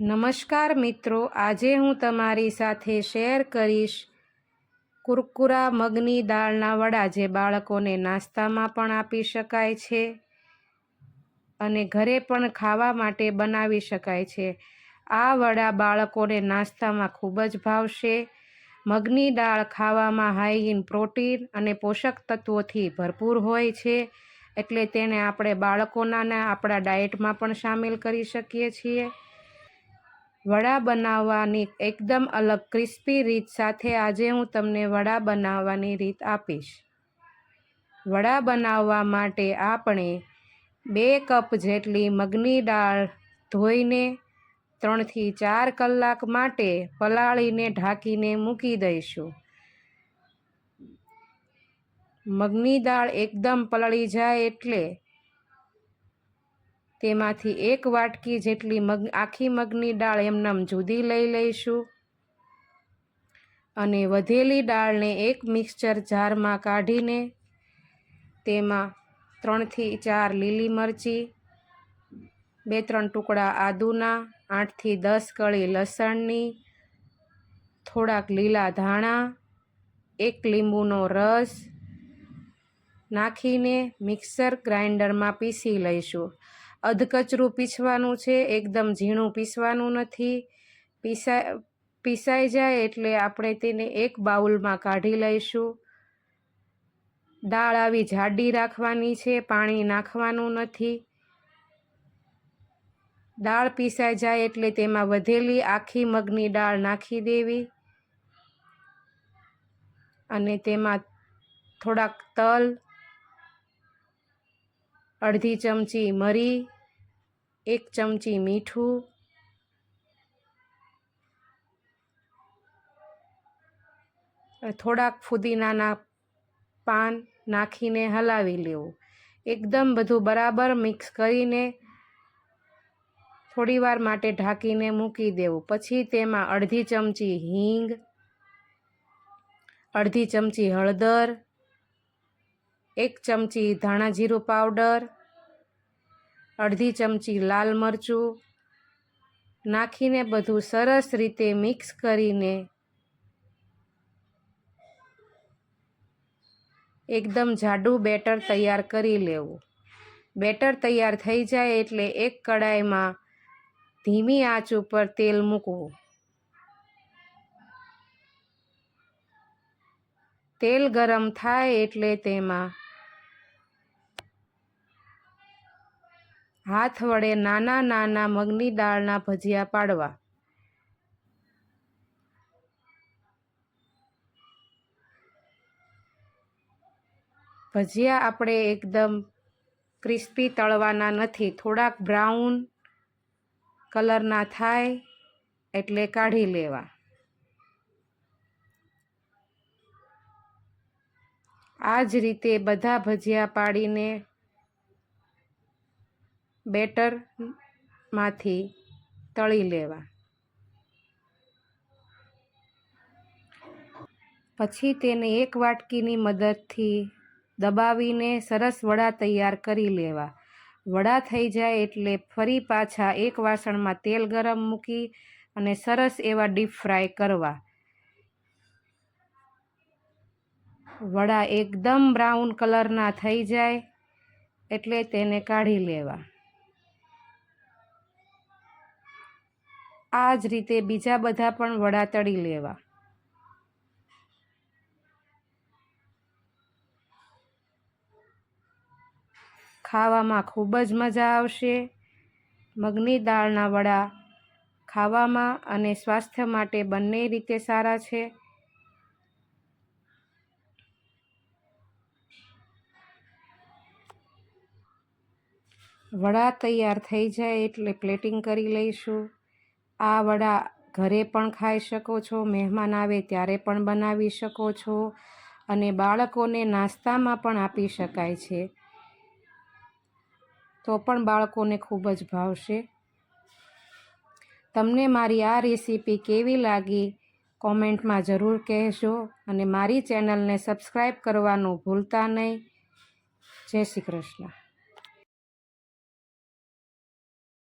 નમસ્કાર મિત્રો, આજે હું તમારી સાથે શેર કરીશ કુરકુરા મગની દાળના વડા જે બાળકોને નાસ્તામાં પણ આપી શકાય છે અને ઘરે પણ ખાવા માટે બનાવી શકાય છે. આ વડા બાળકોને નાસ્તામાં ખૂબ જ ભાવશે. મગની દાળ ખાવામાં હાઈ ઇન પ્રોટીન અને પોષક તત્વોથી ભરપૂર હોય છે, એટલે તેને આપણે બાળકોના આપણા ડાયટમાં પણ સામેલ કરી શકીએ છીએ. વડા બનાવવાની એકદમ અલગ ક્રિસ્પી રીત સાથે આજે હું તમને વડા બનાવવાની રીત આપીશ. વડા બનાવવા માટે આપણે બે કપ જેટલી મગની દાળ ધોઈને ત્રણથી ચાર કલાક માટે પલાળીને ઢાંકીને મૂકી દઈશું. મગની દાળ એકદમ પલળી જાય એટલે તેમાંથી એક વાટકી જેટલી મગ આખી મગની દાળ એમનામ જુદી લઈ લઈશું. અને વધેલી દાળને એક મિક્સચર જારમાં કાઢીને તેમાં ત્રણથી ચાર લીલી મરચી, બે ત્રણ ટુકડા આદુના, આઠથી દસ કળી લસણની, થોડાક લીલા ધાણા, એક લીંબુનો રસ નાખીને મિક્સર ગ્રાઇન્ડરમાં પીસી લઈશું. અધકચરું પીસવાનું છે, એકદમ ઝીણું પીસવાનું નથી. પીસા, પીસાઈ જાય એટલે આપણે તેને એક બાઉલમાં કાઢી લઈશું. દાળ આવી જાડી રાખવાની છે, પાણી નાખવાનું નથી. દાળ પીસાઈ જાય એટલે તેમાં વધેલી આખી મગની દાળ નાખી દેવી. અને તેમાં થોડાક તલ, અડધી ચમચી મરી એક ચમચી મીઠું, થોડાક ફુદીનાના પાન નાખીને હલાવી લેવું. એકદમ બધું બરાબર મિક્સ કરીને થોડીવાર માટે ઢાંકીને મૂકી દેવું. પછી તેમાં અડધી ચમચી હિંગ, અડધી ચમચી હળદર, એક ચમચી ધાણા જીરું પાવડર અડધી ચમચી લાલ મરચું નાખીને બધું સરસ રીતે મિક્સ કરીને એકદમ જાડું બેટર તૈયાર કરી લેવું. બેટર તૈયાર થઈ જાય એટલે એક કડાઈમાં ધીમી આંચ ઉપર તેલ મૂકવું. તેલ ગરમ થાય એટલે તેમાં હાથ વડે નાના નાના મગની દાળના ભજીયા પાડવા. ભજીયા આપણે એકદમ ક્રિસ્પી તળવાના નથી. થોડાક બ્રાઉન કલરના થાય એટલે કાઢી લેવા. આ જ રીતે બધા ભજીયા પાડીને બેટરમાંથી તળી લેવા. પછી તેને એક વાટકીની મદદથી દબાવીને સરસ વડા તૈયાર કરી લેવા. વડા થઈ જાય એટલે ફરી પાછા એક વાસણમાં તેલ ગરમ મૂકી અને સરસ એવા ડીપ ફ્રાય કરવા. વડા એકદમ બ્રાઉન કલરના થઈ જાય એટલે તેને કાઢી લેવા. આ જ રીતે બીજા બધા પણ વડા તળી લેવા. ખાવામાં ખૂબ જ મજા આવશે. મગની દાળના વડા ખાવામાં અને સ્વાસ્થ્ય માટે બંને રીતે સારા છે. વડા તૈયાર થઈ જાય એટલે પ્લેટિંગ કરી લઈશું. આ વડા ઘરે પણ ખાઈ શકો છો, મહેમાન આવે ત્યારે પણ બનાવી શકો છો અને બાળકોને નાસ્તામાં પણ આપી શકાય છે. તો પણ બાળકોને ખૂબ જ ભાવશે. તમને મારી આ રેસીપી કેવી લાગી કોમેન્ટમાં જરૂર કહેજો અને મારી ચેનલને સબસ્ક્રાઈબ કરવાનું ભૂલતા નહીં. જય શ્રી કૃષ્ણ.